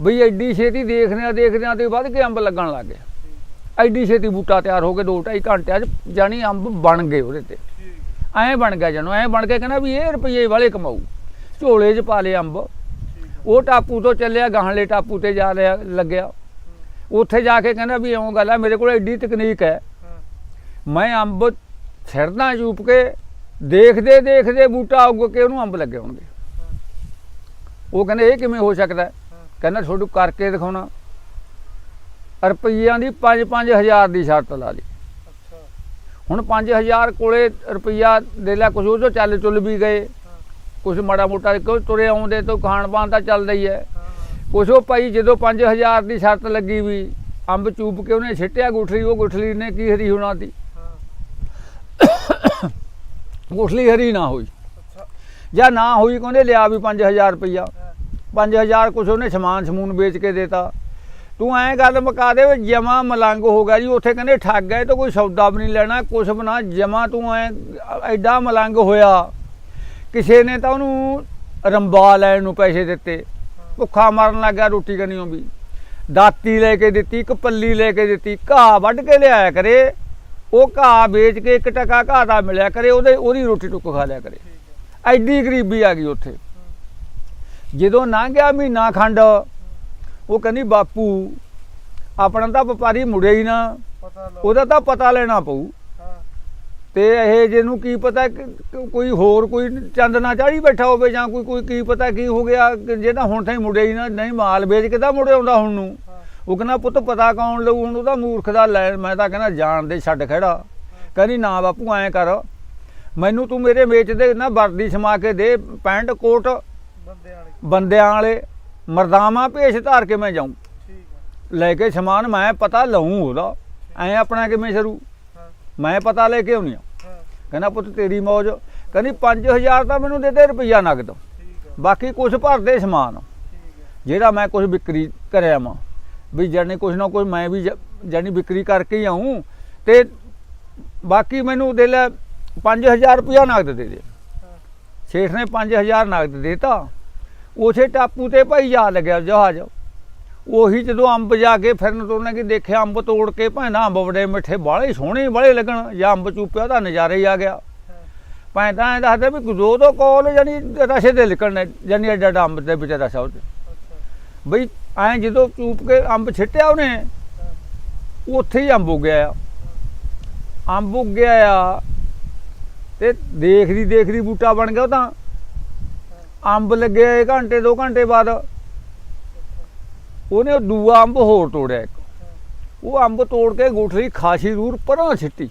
ਬਈ ਐਡੀ ਛੇਤੀ ਦੇਖਦੇ ਆ ਦੇਖਦੇ ਆ ਤੇ ਵੱਧ ਕੇ ਅੰਬ ਲੱਗਣ ਲੱਗ ਗਿਆ। ਐਡੀ ਛੇਤੀ ਬੂਟਾ ਤਿਆਰ ਹੋ ਕੇ 2.5 ਘੰਟਿਆਂ 'ਚ ਜਾਣੀ ਅੰਬ ਬਣ ਗਏ ਉਹਦੇ ਤੇ। ਠੀਕ ਐਂ ਬਣ ਗਿਆ ਜਣੋ ਐਂ ਬਣ ਕੇ ਕਹਿੰਦਾ ਵੀ ਇਹ ਰੁਪਏ ਵਾਲੇ ਕਮਾਊ। ਝੋਲੇ 'ਚ ਪਾ ਲਏ ਅੰਬ। ਉਹ ਟਾਪੂ ਤੋਂ ਚੱਲਿਆ, ਗਾਹਲੇ ਟਾਪੂ ਤੇ ਜਾ ਰਿਹਾ ਲੱਗਿਆ। ਉੱਥੇ ਜਾ ਕੇ ਕਹਿੰਦਾ ਵੀ ਇਉਂ ਗੱਲ ਆ, ਮੇਰੇ ਕੋਲ ਐਡੀ ਤਕਨੀਕ ਹੈ। ਮੈਂ ਅੰਬ ਛੜਨਾ ਚੂਪ ਕੇ ਦੇਖਦੇ ਦੇਖਦੇ ਬੂਟਾ ਉੱਗ ਕੇ ਉਹਨੂੰ ਅੰਬ ਲੱਗੇ ਹੋਣਗੇ। ਉਹ ਕਹਿੰਦੇ, ਇਹ ਕਿਵੇਂ ਹੋ ਸਕਦਾ? ਕਹਿੰਦਾ ਤੁਹਾਨੂੰ ਕਰਕੇ ਦਿਖਾਉਣਾ। ਰੁਪਈਆਂ ਦੀ 5-5000 ਦੀ ਸ਼ਰਤ ਲਾ ਲਈ। ਹੁਣ 5000 ਕੋਲੇ ਰੁਪਈਆ ਦੇ ਲਿਆ ਕੁਝ ਉਹ ਚੱਲ ਚੁੱਲ ਵੀ ਗਏ। ਕੁਝ ਮਾੜਾ ਮੋਟਾ ਕਿਉਂ ਤੁਰੇ ਆਉਂਦੇ ਤੋਂ ਖਾਣ ਪਾਣ ਤਾਂ ਚੱਲਦਾ ਹੀ। ਹੈ। ਕੁਛ ਉਹ ਭਾਈ ਜਦੋਂ 5000 ਦੀ ਸ਼ਰਤ ਲੱਗੀ ਵੀ ਅੰਬ ਚੂਪ ਕੇ ਉਹਨੇ ਛਿੱਟਿਆ ਗੁਠਲੀ ਉਹ ਗੁਠਲੀ ਨੇ ਕੀ ਹਰੀ ਹੋਣਾ ਦੀ ਗੁਠਲੀ ਹਰੀ ਨਾ ਹੋਈ। ਜਾਂ ਨਾ ਹੋਈ ਕਹਿੰਦੇ ਲਿਆ ਵੀ 5000 ਰੁਪਈਆ। ਹਾਂ। 5000 ਕੁਛ ਉਹਨੇ ਸਮਾਨ ਸਮੂਨ ਵੇਚ ਕੇ ਦੇਤਾ। ਤੂੰ ਐਂ ਗੱਲ ਮੁਕਾ ਦੇ ਵੀ ਜਮਾ ਮਲੰਗ ਹੋ ਗਿਆ ਜੀ, ਉੱਥੇ ਕਹਿੰਦੇ ਠੱਗ ਗਏ ਤਾਂ ਕੋਈ ਸੌਦਾ ਵੀ ਨਹੀਂ ਲੈਣਾ, ਕੁਛ ਬਣਾ ਨਾ, ਜਮਾ ਤੂੰ ਐ, ਐਡਾ ਮਲੰਗ ਹੋਇਆ। ਕਿਸੇ ਨੇ ਤਾਂ ਉਹਨੂੰ ਰੰਬਾ ਲੈਣ ਨੂੰ ਪੈਸੇ ਦਿੱਤੇ। ਭੁੱਖਾ ਮਰਨ ਲੱਗਾ ਰੋਟੀ ਕਨੀਓ ਵੀ। ਦਾਤੀ ਲੈ ਕੇ ਦਿੱਤੀ, ਇੱਕ ਪੱਲੀ ਲੈ ਕੇ ਦਿੱਤੀ, ਘਾਹ ਵੱਢ ਕੇ ਲਿਆਇਆ ਕਰੇ। ਉਹ ਘਾਹ ਵੇਚ ਕੇ ਇੱਕ ਟਕਾ ਘਾਹ ਦਾ ਮਿਲਿਆ ਕਰੇ, ਉਹਦੇ, ਉਹਦੀ ਰੋਟੀ ਟੁੱਕ ਖਾ ਲਿਆ ਕਰੇ। ਐਡੀ ਗਰੀਬੀ ਆ ਗਈ ਉੱਥੇ। ਜਦੋਂ ਲੰਘ ਗਿਆ ਮਹੀਨਾ ਖੰਡ ਉਹ ਕਹਿੰਦੀ ਬਾਪੂ ਆਪਣਾ ਤਾਂ ਵਪਾਰੀ ਮੁੜਿਆ ਹੀ ਨਾ। ਉਹਦਾ ਤਾਂ ਪਤਾ ਲੈਣਾ ਪਊ। ਤੇ ਇਹ ਜਿਹਨੂੰ ਕੀ ਪਤਾ ਕੋਈ ਹੋਰ ਕੋਈ ਚੰਦ ਨਾ ਚਾੜੀ ਬੈਠਾ ਹੋਵੇ ਜਾਂ ਕੋਈ ਕੋਈ ਕੀ ਪਤਾ ਕੀ ਹੋ ਗਿਆ ਜਿਹੜਾ ਹੁਣ ਤਾਈਂ ਮੁੜਿਆ ਹੀ ਨਾ ਨਹੀਂ ਮਾਲ ਵੇਚ ਕੇ ਤਾਂ ਮੁੜਿਆ ਆਉਂਦਾ ਹੁਣ ਨੂੰ। ਉਹ ਕਹਿੰਦਾ ਪੁੱਤ ਪਤਾ ਕੌਣ ਲਊ ਹੁਣ ਉਹਦਾ ਮੂਰਖ ਦਾ ਲੈ ਮੈਂ ਤਾਂ ਕਹਿੰਦਾ ਜਾਣ ਦੇ ਛੱਡ ਖੜਾ। ਕਹਿੰਦੀ ਨਾ ਬਾਪੂ ਐਂ ਕਰ। ਮੈਨੂੰ ਤੂੰ ਮੇਰੇ ਵੇਚ ਦੇ ਨਾ ਵਰਦੀ ਸਮਾ ਕੇ ਦੇ ਪੈਂਟ ਕੋਟ ਬੰਦਿਆਂ ਵਾਲੇ। ਮਰਦਾਮਾ ਭੇਸ਼ ਧਾਰ ਕੇ ਮੈਂ ਹੈ ਲੈ ਕੇ ਸਮਾਨ ਮੈਂ ਪਤਾ ਲਊਂ ਉਹਦਾ। ਐ ਆਪਣਾ ਕਿਵੇਂ ਸ਼ਰੂ? ਮੈਂ ਪਤਾ ਲੈ ਕੇ ਆਉਣੀ ਆ ਕਹਿੰਦਾ ਪੁੱਤ ਤੇਰੀ ਮੌਜ। ਕਹਿੰਦੀ 5000 ਤਾਂ ਮੈਨੂੰ ਦੇ ਦੇ ਰੁਪਈਆ ਨਗਦ। ਬਾਕੀ ਕੁਝ ਭਰਦੇ ਸਮਾਨ। ਜਿਹੜਾ ਮੈਂ ਕੁਝ ਵਿਕਰੀ ਕਰਿਆ ਵਾਂ। ਵੀ ਜਾਨੀ ਕੁਝ ਨਾ ਕੁਝ ਮੈਂ ਵੀ ਜਾਨੀ ਵਿਕਰੀ ਕਰਕੇ ਹੀ ਆਉਂ ਤੇ ਬਾਕੀ ਮੈਨੂੰ ਦੇ ਲੈ 5000 ਰੁਪਈਆ ਨਗਦ ਦੇ ਦੇ। ਸੇਠ ਨੇ 5000 ਨਗਦ ਦੇਤਾ। ਉਸੇ ਟਾਪੂ ਤੇ ਭਾਈ ਜਾ ਲੱਗਿਆ ਜਹਾਜ਼। ਉਹੀ ਜਦੋਂ ਅੰਬ ਜਾ ਕੇ ਫਿਰਨ ਤੁਰਨੇ ਕਿ ਦੇਖਿਆ, ਅੰਬ ਤੋੜ ਕੇ ਭਾਂਦਾ ਅੰਬ ਬੜੇ ਮਿੱਠੇ ਬਾਲੇ ਸੋਹਣੇ ਬਾਲੇ ਲੱਗਣ, ਜਾਂ ਅੰਬ ਚੂਪਿਆ ਤਾਂ ਨਜ਼ਾਰੇ ਹੀ ਆ ਗਿਆ। ਹਾਂ ਭਾਂਦਾ ਐਂ ਦੱਸਦਾ ਵੀ ਦੋ ਦੋ ਕੋਲ ਜਾਨੀ ਰਸੇ ਦੇ ਲਿਕਣ ਜਾਨੀ ਐਡਾ ਐਡਾ ਅੰਬ ਦੇ ਵਿੱਚ ਰਸਾ ਉਹ ਬਈ ਐਂ ਜਦੋਂ ਚੂਪ ਕੇ ਅੰਬ ਛਿੱਟਿਆ ਉਹਨੇ, ਉੱਥੇ ਹੀ ਅੰਬ ਉੱਗਿਆ ਆ। ਅੰਬ ਉੱਗਿਆ ਆ ਤੇ ਦੇਖਦੀ ਦੇਖਦੀ ਬੂਟਾ ਬਣ ਗਿਆ ਉਹ ਤਾਂ। ਅੰਬ ਲੱਗੇ ਇਹ ਘੰਟੇ, ਦੋ ਘੰਟੇ ਬਾਅਦ ਉਹਨੇ ਉਹ ਦੂਆ ਅੰਬ ਹੋਰ ਤੋੜਿਆ ਇੱਕ। ਉਹ ਅੰਬ ਤੋੜ ਕੇ ਗੁਠਲੀ ਖਾਸੀ ਦੂਰ ਪਰਾਂ ਸਿੱਟੀ।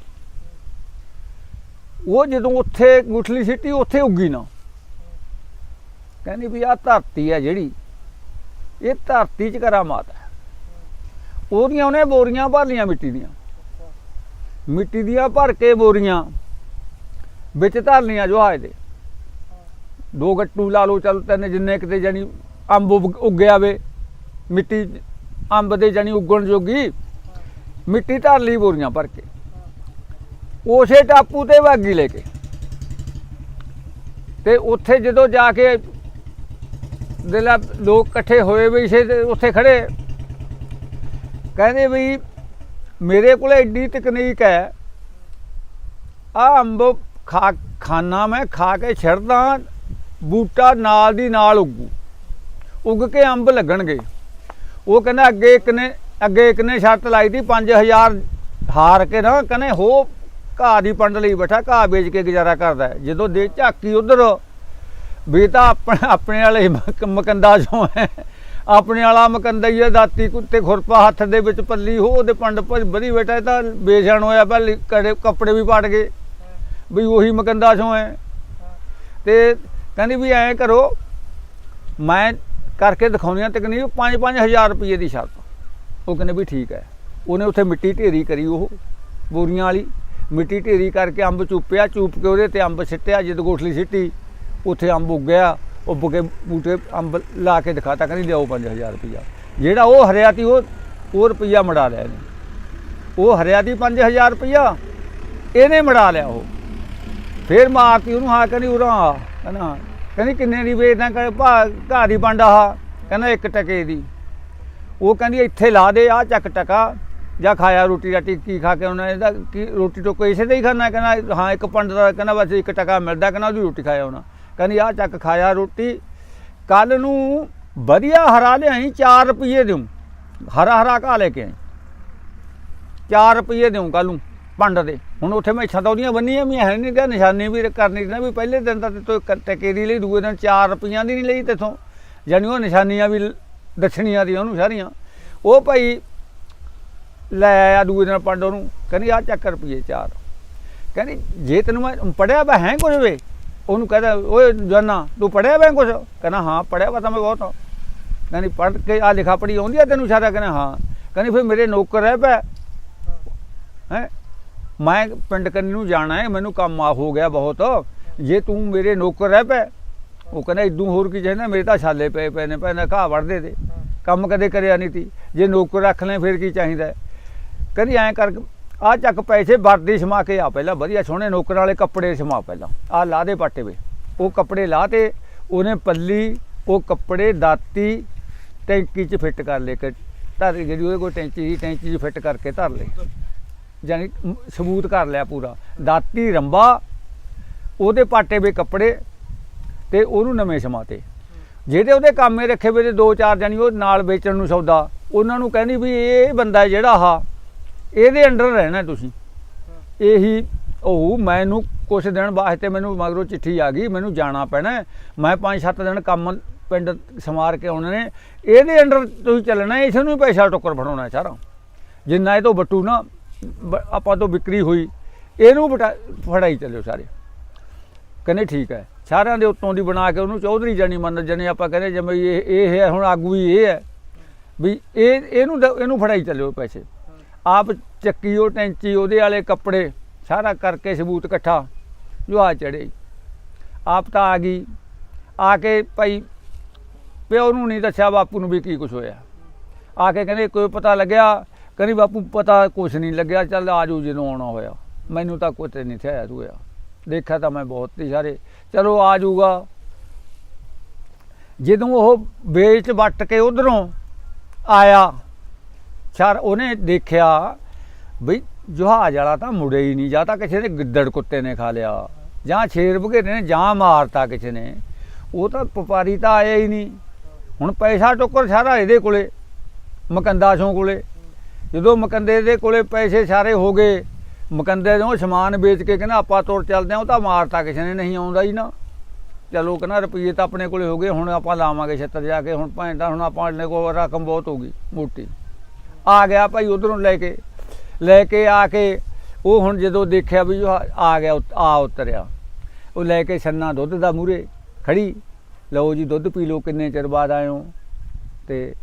ਉਹ ਜਦੋਂ ਉੱਥੇ ਗੁਠਲੀ ਸਿੱਟੀ, ਉੱਥੇ ਉੱਗੀ ਨਾ। ਕਹਿੰਦੀ ਵੀ ਆਹ ਧਰਤੀ ਹੈ ਜਿਹੜੀ, ਇਹ ਧਰਤੀ 'ਚ ਕਰਾਮਾਤ ਹੈ ਉਹਦੀਆਂ ਉਹਨੇ ਬੋਰੀਆਂ ਭਰ ਲੀਆਂ ਮਿੱਟੀ ਦੀਆਂ। ਮਿੱਟੀ ਦੀਆਂ ਭਰ ਕੇ ਬੋਰੀਆਂ ਵਿੱਚ ਧਰ ਲੀਆਂ ਜਹਾਜ਼ ਦੇ। ਦੋ ਗੱਟੂ ਲਾ ਲਓ, ਚੱਲ ਤੈਨੇ ਜਿੰਨੇ ਕਿਤੇ ਜਾਨੀ ਅੰਬ ਉੱਗ- ਉੱਗਿਆ ਵੇ ਮਿੱਟੀ ਅੰਬ ਦੇ ਜਾਨੀ ਉੱਗਣ ਜੋਗੀ, ਮਿੱਟੀ ਧਰ ਲਈ ਬੋਰੀਆਂ ਭਰ ਕੇ, ਉਸੇ ਟਾਪੂ ਤੇ ਵਾਗੀ ਲੈ ਕੇ। ਤੇ ਉੱਥੇ ਜਦੋਂ ਜਾ ਕੇ ਦਿਲਾ ਲੋਕ ਇਕੱਠੇ ਹੋਏ ਵੀ ਸੀ ਉੱਥੇ ਖੜੇ, ਕਹਿੰਦੇ ਵੀ ਮੇਰੇ ਕੋਲ ਐਡੀ ਤਕਨੀਕ ਹੈ ਆ ਅੰਬ ਖਾ ਖਾਣਾ ਮੈਂ ਖਾ ਕੇ ਛੱਡਦਾ ਬੂਟਾ ਨਾਲ ਦੀ ਨਾਲ ਉੱਗੂ। ਉੱਗ ਕੇ ਅੰਬ ਲੱਗਣਗੇ। ਉਹ ਕਹਿੰਦਾ ਅੱਗੇ ਇੱਕ ਨੇ ਅੱਗੇ ਇੱਕ ਨੇ ਸ਼ਰਤ ਲਾਈ ਤੀ 5000 ਹਾਰ ਕੇ ਨਾ ਕਹਿੰਦੇ ਹੋ, ਘਾਹ ਦੀ ਪੰਡ ਲਈ ਬੈਠਾ, ਘਾਹ ਵੇਚ ਕੇ ਗੁਜ਼ਾਰਾ ਕਰਦਾ ਜਦੋਂ ਦੇ ਝਾਕੀ ਉਧਰ, ਵੀ ਤਾਂ ਆਪਣੇ ਆਪਣੇ ਵਾਲੇ ਮਕ- ਮਕੰਦਾ ਚੋਂ ਹੈ। ਆਪਣੇ ਵਾਲਾ ਮਕੰਦਾ ਹੀ ਹੈ, ਦਾਤੀ ਕੁੱਤੇ ਖੁਰਪਾ ਹੱਥ ਦੇ ਵਿੱਚ ਪੱਲੀ ਹੋ ਉਹਦੇ ਪੰਡ ਭਜ ਬਰੀ ਬੈਠਾ, ਇਹ ਤਾਂ ਬੇਜਾਨ ਹੋਇਆ ਪਹਿਲੇ, ਕੜੇ ਕੱਪੜੇ ਵੀ ਪਾੜ ਗਏ। ਵੀ ਉਹੀ ਮਕੰਦਾ ਚੋਂ ਹੈ। ਤੇ ਕਹਿੰਦੀ ਵੀ ਐਂ ਕਰੋ, ਮੈਂ ਕਰਕੇ ਦਿਖਾਉਂਦੀ ਹਾਂ ਤਕਨੀਕ 5-5000 ਰੁਪਏ ਦੀ ਸ਼ਰਤ। ਉਹ ਕਹਿੰਦੇ ਵੀ ਠੀਕ ਹੈ। ਉਹਨੇ ਉੱਥੇ ਮਿੱਟੀ ਢੇਰੀ ਕਰੀ ਉਹ, ਬੋਰੀਆਂ ਵਾਲੀ। ਮਿੱਟੀ ਢੇਰੀ ਕਰਕੇ ਅੰਬ ਚੁੱਪਿਆ, ਚੂਪ ਕੇ ਉਹਦੇ ਤੇ ਅੰਬ ਸਿੱਟਿਆ, ਜਿੱਦ ਗੋਠਲੀ ਸਿੱਟੀ, ਉੱਥੇ ਅੰਬ ਉੱਗਿਆ ਉਹ ਕੇ ਬੂਟੇ ਅੰਬ ਲਾ ਕੇ ਦਿਖਾਤਾ, ਕਹਿੰਦੀ ਲਿਆਓ 5000 ਰੁਪਇਆ ਜਿਹੜਾ ਉਹ ਹਰਿਆ ਤੀ, ਉਹ ਉਹ ਰੁਪਈਆ ਮੜਾ ਲਿਆ ਇਹਨੇ। ਉਹ ਹਰਿਆ ਦੀ 5000 ਰੁਪਈਆ, ਇਹਨੇ ਮੜਾ ਲਿਆ ਉਹ। ਫੇਰ ਮਾਰਤੀ ਉਹਨੂੰ ਆ ਕਹਿੰਦੀ ਉਰਾਂ ਆ। ਕਹਿੰਦਾ ਕਹਿੰਦੀ, ਕਿੰਨੇ ਦੀ ਵੇਚਦਾ ਕਹਿੰਦਾ, ਭਾ, ਘਾਹ ਦੀ ਪੰਡ ਆਹ। ਕਹਿੰਦਾ, ਇੱਕ ਟਕੇ ਦੀ। ਉਹ ਕਹਿੰਦੀ, ਇੱਥੇ ਲਾ ਦੇ ਆ ਚੱਕ ਟਕਾ। ਜਾਂ ਖਾਇਆ ਰੋਟੀ ਰਾਟੀ, ਕੀ ਖਾ ਕੇ ਉਹਨਾਂ ਇਹਦਾ ਕੀ, ਰੋਟੀ ਟੋਕੋ ਇਸੇ 'ਤੇ ਹੀ ਖਾਣਾ ਕਹਿੰਦਾ, ਹਾਂ, ਇੱਕ ਪੰਡ ਦਾ, ਕਹਿੰਦਾ, ਬਸ ਇੱਕ ਟਕਾ ਮਿਲਦਾ, ਕਹਿੰਦਾ, ਉਹਦੀ ਰੋਟੀ ਖਾਇਆ ਉਹਨਾਂ ਕਹਿੰਦੀ ਆ ਚੱਕ, ਖਾਇਆ ਰੋਟੀ। ਕੱਲ ਨੂੰ ਵਧੀਆ ਹਰਾ ਲਿਆਈ 4 ਰੁਪਏ ਦਿਉ। ਹਰਾ ਹਰਾ ਘਾਹ ਲੈ ਕੇ ਆਈ। 4 ਰੁਪਏ ਦਿਉ ਕੱਲ ਨੂੰ, ਪੰਡ ਦੇ। ਹੁਣ ਉੱਥੇ ਮੈਂ ਇੱਛਾ ਉਹਦੀਆਂ ਬੰਨੀਆਂ ਵੀ ਹੈ ਨਹੀਂ ਕਿ ਨਿਸ਼ਾਨੀ ਵੀ ਕਰਨੀ ਨਾ ਵੀ ਪਹਿਲੇ ਦਿਨ ਤਾਂ ਤੋ ਟਕੇ ਦੀ ਲਈ, ਦੂਏ ਦਿਨ 4 ਰੁਪਈਆਂ ਦੀ ਨਹੀਂ ਲਈ ਤੇਥੋਂ। ਯਾਨੀ ਉਹ ਨਿਸ਼ਾਨੀਆਂ ਵੀ ਦੱਸਣੀਆਂ ਦੀਆਂ ਉਹਨੂੰ ਸਾਰੀਆਂ। ਉਹ ਭਾਈ ਲੈ ਆਇਆ ਦੂਏ ਦਿਨ ਪੰਡ ਉਹਨੂੰ, ਕਹਿੰਦੀ ਆ ਚੱਕ ਰੁਪਈਏ 4 ਕਹਿੰਦੀ ਜੇ ਤੈਨੂੰ ਮੈਂ ਪੜਿਆ ਵਾ ਹੈ ਕੁਝ ਵੇ? ਉਹਨੂੰ ਕਹਿੰਦਾ, ਓਏ ਜਾਨਾ ਤੂੰ ਪੜਿਆ ਵਾ ਕੁਝ ਕਹਿੰਦਾ, ਹਾਂ, ਪੜਿਆ ਵਾ ਤਾਂ ਮੈਂ ਬਹੁਤ। ਕਹਿੰਦੀ ਪੜ੍ਹ ਕੇ ਆ ਲਿਖਾ ਪੜੀ ਆਉਂਦੀ ਆ ਤੈਨੂੰ ਸਾਰਾ? ਕਹਿੰਦਾ, ਹਾਂ। ਕਹਿੰਦੀ ਫਿਰ ਮੇਰੇ ਨੌਕਰ ਰਹਿ ਪੈ। ਹੈ? ਮੈਂ ਪਿੰਡ ਕੰਨੀ ਨੂੰ ਜਾਣਾ ਹੈ, ਮੈਨੂੰ ਕੰਮ ਆ, ਹੋ ਗਿਆ ਬਹੁਤ। ਜੇ ਤੂੰ ਮੇਰੇ ਨੌਕਰ ਰਹਿ ਪੈ, ਉਹ ਕਹਿੰਦਾ ਇਦੋਂ ਹੋਰ ਕੀ ਚਾਹੀਦਾ, ਮੇਰੇ ਤਾਂ ਛਾਲੇ ਪਏ ਪਏ ਨੇ ਪੈਣਾ ਘਾਹ ਵੜਦੇ ਤੇ। ਕੰਮ ਕਦੇ ਕਰਿਆ ਨਹੀਂ ਤੀ। ਜੇ ਨੌਕਰ ਰੱਖ ਲੈ, ਫਿਰ ਕੀ ਚਾਹੀਦਾ ਹੈ? ਕਹਿੰਦੀ ਐਂ ਕਰ ਆ ਚੱਕ ਪੈਸੇ ਵਰਦੀ ਸਮਾ ਕੇ ਆ ਪਹਿਲਾਂ, ਵਧੀਆ ਸੋਹਣੇ ਨੌਕਰ ਵਾਲੇ ਕੱਪੜੇ ਸਮਾ ਪਹਿਲਾਂ। ਆ ਲਾ ਦੇ ਪਾਟੇ ਵੇ। ਉਹ ਕੱਪੜੇ ਲਾ ਤੇ ਉਹਨੇ ਪੱਲੀ, ਉਹ ਕੱਪੜੇ, ਦਾਤੀ, ਟੈਂਕੀ 'ਚ ਫਿੱਟ ਕਰ ਲੈ ਕੇ ਧਰ ਜਿਹੜੀ ਉਹਦੇ ਕੋਲ ਟੈਂਚੀ ਸੀ ਟੈਂਚੀ 'ਚ ਫਿੱਟ ਕਰਕੇ ਧਰ ਲਈ ਯਾਨੀ ਮ- ਸਬੂਤ ਕਰ ਲਿਆ ਪੂਰਾ। ਦਾਤੀ ਰੰਬਾ, ਉਹਦੇ ਪਾਟੇ ਵੇ ਕੱਪੜੇ ਤੇ ਉਹਨੂੰ ਨਵੇਂ ਸਮਾਤੇ। ਜਿਹੜੇ ਉਹਦੇ ਕੰਮੇ ਰੱਖੇ ਵੇ ਤੇ ਦੋ ਚਾਰ ਜਣੀ ਉਹ ਨਾਲ ਵੇਚਣ ਨੂੰ ਸੌਦਾ। ਉਹਨਾਂ ਨੂੰ ਕਹਿੰਦੀ ਵੀ ਇਹ ਬੰਦਾ ਜਿਹੜਾ ਆ, ਇਹਦੇ ਅੰਡਰ ਰਹਿਣਾ ਤੁਸੀਂ। ਇਹੀ ਉਹ ਮੈਨੂੰ ਕੁਛ ਦਿਨ ਵਾਸਤੇ ਮੈਨੂੰ ਮਗਰੋਂ ਚਿੱਠੀ ਆ ਗਈ, ਮੈਨੂੰ ਜਾਣਾ ਪੈਣਾ ਮੈਂ 5-7 ਦਿਨ ਕੰਮ ਪਿੰਡ ਸਮਾਰ ਕੇ ਆਉਣੇ ਨੇ। ਇਹਦੇ ਅੰਡਰ ਤੁਸੀਂ ਚੱਲਣਾ ਇਸ ਨੂੰ ਹੀ ਪੈਸਾ ਟੋਕਰ ਫੜਾਉਣਾ ਸਾਰਾ। ਜਿੰਨਾ ਇਹ ਤੋਂ ਬੱਟੂ ਨਾ ਆਪਾਂ ਤੋਂ ਵਿਕਰੀ ਹੋਈ, ਇਹਨੂੰ ਬਟਾ ਫੜਾਈ ਚੱਲਿਓ ਸਾਰੇ। ਕਹਿੰਦੇ ਠੀਕ ਹੈ। ਸਾਰਿਆਂ ਦੇ ਉੱਤੋਂ ਦੀ ਬਣਾ ਕੇ ਉਹਨੂੰ ਚੌਧਰੀ ਜਾਨੀ ਮੰਨ ਜਣੇ ਆਪਾਂ ਕਹਿੰਦੇ ਜਿਵੇਂ ਇਹ ਇਹ ਹੈ, ਹੁਣ ਆਗੂ ਹੀ ਇਹ ਹੈ। ਵੀ ਇਹ, ਇਹਨੂੰ ਦ- ਇਹਨੂੰ ਫੜਾਈ ਚੱਲਿਓ ਪੈਸੇ। ਆਪ ਚੱਕੀ ਉਹ ਟੈਂਚੀ, ਉਹਦੇ ਵਾਲੇ ਕੱਪੜੇ, ਸਾਰਾ ਕਰਕੇ ਸਬੂਤ ਇਕੱਠਾ ਜੋ ਆ ਚੜੇ। ਆਪ ਤਾਂ ਆ ਗਈ। ਆ ਕੇ ਭਾਈ ਪਿਓ ਨੂੰ ਨਹੀਂ ਦੱਸਿਆ, ਬਾਪੂ ਨੂੰ ਵੀ ਕੀ ਕੁਝ ਹੋਇਆ। ਆ ਕੇ ਕਹਿੰਦੇ ਕੋਈ ਪਤਾ ਲੱਗਿਆ ਕਹਿੰਦੀ, ਬਾਪੂ, ਪਤਾ ਕੁਛ ਨਹੀਂ ਲੱਗਿਆ। ਚੱਲ ਆ ਜਾਊ ਜਦੋਂ ਆਉਣਾ ਹੋਇਆ। ਮੈਨੂੰ ਤਾਂ ਕੁਝ ਨਹੀਂ ਥਿਆ ਹੋਇਆ ਦੇਖਿਆ ਤਾਂ ਮੈਂ ਬਹੁਤ ਹੀ ਸਾਰੇ ਚਲੋ, ਆ ਜਾਊਗਾ। ਜਦੋਂ ਉਹ ਵੇਚ ਵੱਟ ਕੇ ਉਧਰੋਂ ਆਇਆ ਚਾਰ ਉਹਨੇ ਦੇਖਿਆ ਬਈ, ਜਹਾਜ਼ ਵਾਲਾ ਤਾਂ ਮੁੜੇ ਹੀ ਨਹੀਂ। ਜਾਂ ਤਾਂ ਕਿਸੇ ਨੇ ਗਿੱਦੜ ਕੁੱਤੇ ਨੇ ਖਾ ਲਿਆ। ਜਾਂ ਸ਼ੇਰ ਬਘੇਰੇ ਨੇ, ਜਾਂ ਮਾਰਤਾ ਕਿਸੇ ਨੇ। ਉਹ ਤਾਂ ਵਪਾਰੀ ਤਾਂ ਆਇਆ ਹੀ ਨਹੀਂ। ਹੁਣ ਪੈਸਾ ਟੋਕਰ ਸਾਰਾ ਇਹਦੇ ਕੋਲੇ, ਮਕੰਦਾ ਸੋਂ ਕੋਲੇ। ਜਦੋਂ ਮਕੰਦੇ ਦੇ ਕੋਲੇ ਪੈਸੇ ਸਾਰੇ ਹੋ ਗਏ, ਮਕੰਦੇ ਤੋਂ ਸਮਾਨ ਵੇਚ ਕੇ ਕਹਿੰਦਾ, ਆਪਾਂ ਤੁਰ ਚੱਲਦੇ ਆ ਉਹ ਤਾਂ ਮਾਰਤਾ ਕਿਸੇ ਨੇ, ਨਹੀਂ ਆਉਂਦਾ ਹੀ ਨਾ। ਚਲੋ ਕਹਿੰਦਾ, ਰੁਪਈਏ ਤਾਂ ਆਪਣੇ ਕੋਲੇ ਹੋ ਗਏ, ਹੁਣ ਆਪਾਂ ਲਾਵਾਂਗੇ ਛੱਤਰ ਜਾ ਕੇ, ਹੁਣ ਭਾਂ ਤਾਂ ਹੁਣ ਆਪਾਂ ਨੇ ਕੋਲ ਰਕਮ ਬਹੁਤ ਹੋ ਗਈ, ਮੋਟੀ। ਆ ਗਿਆ ਭਾਈ ਉਧਰੋਂ ਲੈ ਕੇ ਲੈ ਕੇ ਆ ਕੇ ਉਹ ਹੁਣ ਜਦੋਂ ਦੇਖਿਆ ਵੀ ਉਹ ਆ ਗਿਆ, ਉਤ- ਆ ਉਤਰਿਆ। ਉਹ ਲੈ ਕੇ ਛੰਨਾ ਦੁੱਧ ਦਾ ਮੂਰੇ ਖੜੀ। ਲਓ ਜੀ, ਦੁੱਧ ਪੀ ਲਓ, ਕਿੰਨੇ ਚਿਰ ਬਾਅਦ ਆਇਓ ਹੋ? ਤੇ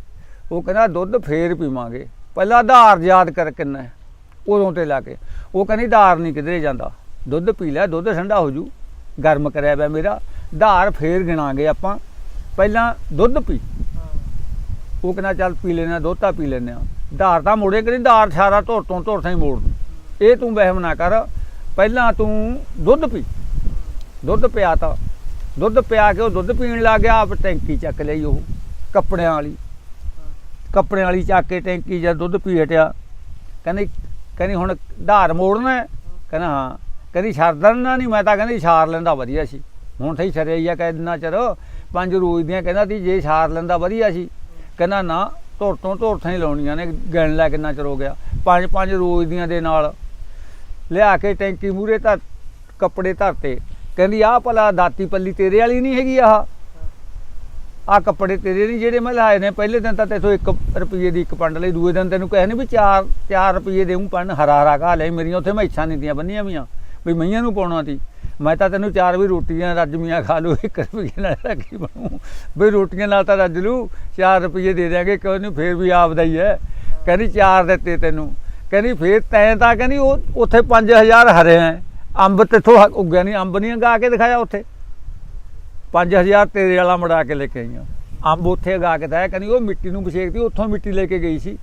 ਉਹ ਕਹਿੰਦਾ, ਦੁੱਧ ਫੇਰ ਪੀਵਾਂਗੇ। ਪਹਿਲਾਂ ਆਧਾਰ ਯਾਦ ਕਰ ਕਿੰਨਾ ਉਦੋਂ ਤੇ ਲਾ ਕੇ। ਉਹ ਕਹਿੰਦੀ ਆਧਾਰ ਨਹੀਂ ਕਿਧਰੇ ਜਾਂਦਾ। ਦੁੱਧ ਪੀ ਲੈ, ਦੁੱਧ ਠੰਡਾ ਹੋ ਜੂ। ਗਰਮ ਕਰਿਆ ਪਿਆ ਮੇਰਾ। ਆਧਾਰ ਫੇਰ ਗਿਣਾਂਗੇ ਆਪਾਂ। ਪਹਿਲਾਂ ਦੁੱਧ ਪੀ। ਉਹ ਕਹਿੰਦਾ ਚੱਲ ਪੀ ਲੈਣਾ ਦੁੱਧ ਤਾਂ ਪੀ ਲੈਨੇ ਆ ਧਾਰ ਤਾਂ ਮੋੜੇ ਕਹਿੰਦੀ ਨਹੀਂ ਸਾਰਾ ਧੁਰ ਤੋਂ ਧੁਰ ਥਾਈ ਮੋੜ ਦੂੰ। ਇਹ ਤੂੰ ਵਹਿਮ ਨਾ ਕਰ। ਪਹਿਲਾਂ ਤੂੰ ਦੁੱਧ ਪੀ। ਦੁੱਧ ਪਿਆ ਤਾਂ। ਦੁੱਧ ਪਿਆ ਕੇ ਉਹ ਦੁੱਧ ਪੀਣ ਲੱਗ ਗਿਆ, ਆਪ ਟੈਂਕੀ ਚੱਕ ਲਈ ਉਹ, ਕੱਪੜਿਆਂ ਵਾਲੀ। ਕੱਪੜਿਆਂ ਵਾਲੀ ਚੱਕ ਕੇ ਟੈਂਕੀ ਜਾਂ ਦੁੱਧ ਪੀ ਹਟਿਆ। ਕਹਿੰਦੀ ਕਹਿੰਦੀ ਹੁਣ ਧਾਰ ਮੋੜਨਾ ਕਹਿੰਦਾ, ਹਾਂ। ਕਹਿੰਦੀ ਛੱਡਣਾ ਨਹੀਂ ਮੈਂ ਤਾਂ ਕਹਿੰਦੀ ਛਾਰ ਲੈਂਦਾ ਵਧੀਆ ਸੀ। ਹੁਣ ਸਹੀ ਛਰਿਆ ਹੀ ਆ ਦਿੰਦਾ ਚਿਰ। ਪੰਜ ਰੋਜ਼ ਦੀਆਂ ਕਹਿੰਦਾ ਤੀ, ਜੇ ਛਾਰ ਲੈਂਦਾ ਵਧੀਆ ਸੀ। ਕਹਿੰਦਾ, ਨਾ, ਧੁਰ ਤੋਂ ਧੁਰ ਥਾਂ ਹੀ ਲਾਉਣੀਆਂ ਨੇ। ਗਿਣ ਲੈ ਕਿੰਨਾ ਚਿਰ ਹੋ ਗਿਆ। ਪੰਜ ਪੰਜ ਰੋਜ਼ ਦੀਆਂ ਦੇ ਨਾਲ। ਲਿਆ ਕੇ ਟੈਂਕੀ ਮੂਰੇ ਧਰ, ਕੱਪੜੇ ਧਰਤੇ। ਕਹਿੰਦੀ, ਆਹ ਭਲਾ ਦਾਤੀ ਪੱਲੀ ਤੇਰੇ ਵਾਲੀ ਨਹੀਂ ਹੈਗੀ ਆਹ। ਆ ਕੱਪੜੇ ਤੇਰੇ ਨਹੀਂ ਜਿਹੜੇ ਮੈਂ ਲਾਏ ਨੇ, ਪਹਿਲੇ ਦਿਨ ਤਾਂ ਤੇਥੋਂ 1 ਰੁਪਏ ਦੀ ਇੱਕ ਪੰਡ ਲਈ, ਦੂਏ ਦਿਨ ਤੈਨੂੰ ਕਹੇ ਨਹੀਂ ਵੀ 4 4 ਰੁਪਏ ਦੇਉਂ ਪੰਡ, ਹਰਾ ਹਰਾ ਘਾ ਲੈ ਮੇਰੀਆਂ ਉੱਥੇ ਮੈਛਾਂ ਨਹੀਂ ਦੀਆਂ ਬੰਨੀਆਂ ਵੀਆਂ, ਵੀ ਮਈਆਂ ਨੂੰ ਪਾਉਣਾ ਸੀ। ਮੈਂ ਤਾਂ ਤੈਨੂੰ ਚਾਰ ਵੀ ਰੋਟੀਆਂ ਰੱਜਮੀਆਂ ਖਾ ਲੂ 1 ਰੁਪਏ ਨਾਲ ਤਾਂ ਬਣੂ? ਵੀ ਰੋਟੀਆਂ ਨਾਲ ਤਾਂ ਰੱਜ ਲੂ 4 ਰੁਪਏ ਦੇ ਦਿਆਂਗੇ ਕਿਉਂ ਨਹੀਂ ਫੇਰ ਵੀ ਆਪਦਾ ਹੀ ਹੈ। ਕਹਿੰਦੀ 4 ਦਿੱਤੇ ਤੈਨੂੰ। ਕਹਿੰਦੀ ਫੇਰ ਤੈਂ ਤਾਂ ਕਹਿੰਦੀ ਉਹ, ਉੱਥੇ 5000 ਹਰੇ ਹੈ ਅੰਬ ਤੇਥੋਂ ਉੱਗਿਆ ਨਹੀਂ ਅੰਬ ਨਹੀਂ ਗਾ ਕੇ ਦਿਖਾਇਆ ਉੱਥੇ। 5000 ਤੇਰੇ ਵਾਲਾ ਮੜਾ ਕੇ ਲੈ ਕੇ ਆਈਆਂ। ਅੰਬ ਉੱਥੇ ਗਾ ਕੇ ਤਾਇਆ ਕਹਿੰਦੀ ਉਹ ਮਿੱਟੀ ਨੂੰ ਬਛੇਕਦੀ ਉੱਥੋਂ ਮਿੱਟੀ ਲੈ ਕੇ ਗਈ ਸੀ।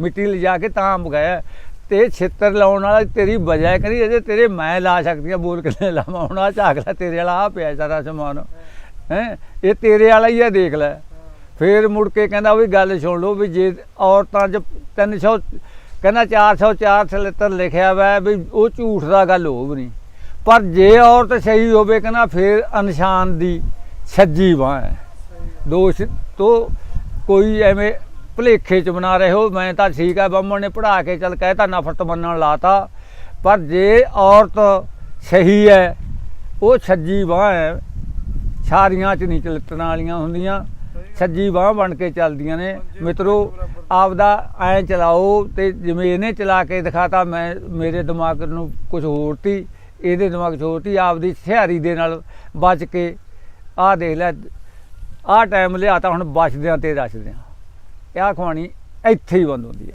ਮਿੱਟੀ ਲਿਜਾ ਕੇ ਤਾਂ ਅੰਬ ਗਾਇਆ ਤੇ ਛਿੱਤਰ ਲਾਉਣ ਵਾਲਾ ਤੇਰੀ ਵਜ੍ਹਾ ਕਹਿੰਦੀ ਇਹਦੇ ਤੇਰੇ ਮੈਂ ਲਾ ਸਕਦੀ ਆ ਬੋਲ ਕੇ ਲਾਵਾਂ ਹੁਣ ਆ ਝਾਕ ਲੈ ਤੇਰੇ ਵਾਲਾ ਆ ਪਿਆ ਸਾਰਾ ਸਮਾਨ। ਹੈ? ਇਹ ਤੇਰੇ ਵਾਲਾ ਹੀ ਆ, ਦੇਖ ਲੈ। ਫੇਰ ਮੁੜ ਕੇ ਕਹਿੰਦਾ ਵੀ ਗੱਲ ਸੁਣ ਲਓ ਵੀ ਜੇ ਔਰਤਾਂ 'ਚ 300 ਕਹਿੰਦਾ 404 ਸਲਿੱਤਰ ਲਿਖਿਆ ਵਾ ਵੀ ਉਹ ਝੂਠ ਦਾ ਗੱਲ ਹੋ ਵੀ ਨਹੀਂ। ਪਰ ਜੇ ਔਰਤ ਸਹੀ ਹੋਵੇ ਕਹਿੰਦਾ ਫਿਰ ਇਨਸਾਨ ਦੀ ਛੱਜੀ ਬਾਂਹ ਹੈ। ਦੋਸ਼ ਤੋਂ ਕੋਈ ਐਵੇਂ ਭਲੇਖੇ ਚ ਬਣਾ ਰਹੇ ਹੋ, ਮੈਂ ਤਾਂ ਠੀਕ ਹੈ ਬੰਮਣ ਨੇ ਪੜਾ ਕੇ ਚੱਲ ਕਹਿਤਾ ਨਫ਼ਰਤ ਮੰਨਣ ਲਾਤਾ। ਪਰ ਜੇ ਔਰਤ ਸਹੀ ਹੈ, ਉਹ ਛੱਜੀ ਬਾਂਹ ਹੈ ਛਾਰੀਆਂ ਚ ਨਹੀਂ ਚਲਟਣ ਵਾਲੀਆਂ ਹੁੰਦੀਆਂ ਛੱਜੀ ਬਾਂਹ ਬਣ ਕੇ ਚੱਲਦੀਆਂ ਨੇ। ਮਿੱਤਰੋ, ਆਪਦਾ ਐ ਚਲਾਓ ਤੇ ਜਿਵੇਂ ਇਹਨੇ ਚਲਾ ਕੇ ਦਿਖਾਤਾ, ਮੈਂ, ਮੇਰੇ ਦਿਮਾਗ ਨੂੰ ਕੁਝ ਹੋਰ ਤੀ। ਇਹਦੇ ਦਿਮਾਗ 'ਚ ਹੋਰ ਤੀ, ਆਪਦੀ ਸਿਹਾਰੀ ਦੇ ਨਾਲ ਬਚ ਕੇ, ਆਹ ਦੇਖ ਲੈ, ਆਹ ਟਾਈਮ ਲਿਆਤਾ ਹੁਣ ਬਚਦਿਆਂ ਤੇ ਰਚਦਿਆਂ। ਇਹ ਖਵਾਣੀ ਇੱਥੇ ਹੀ ਬੰਦ ਹੁੰਦੀ ਹੈ।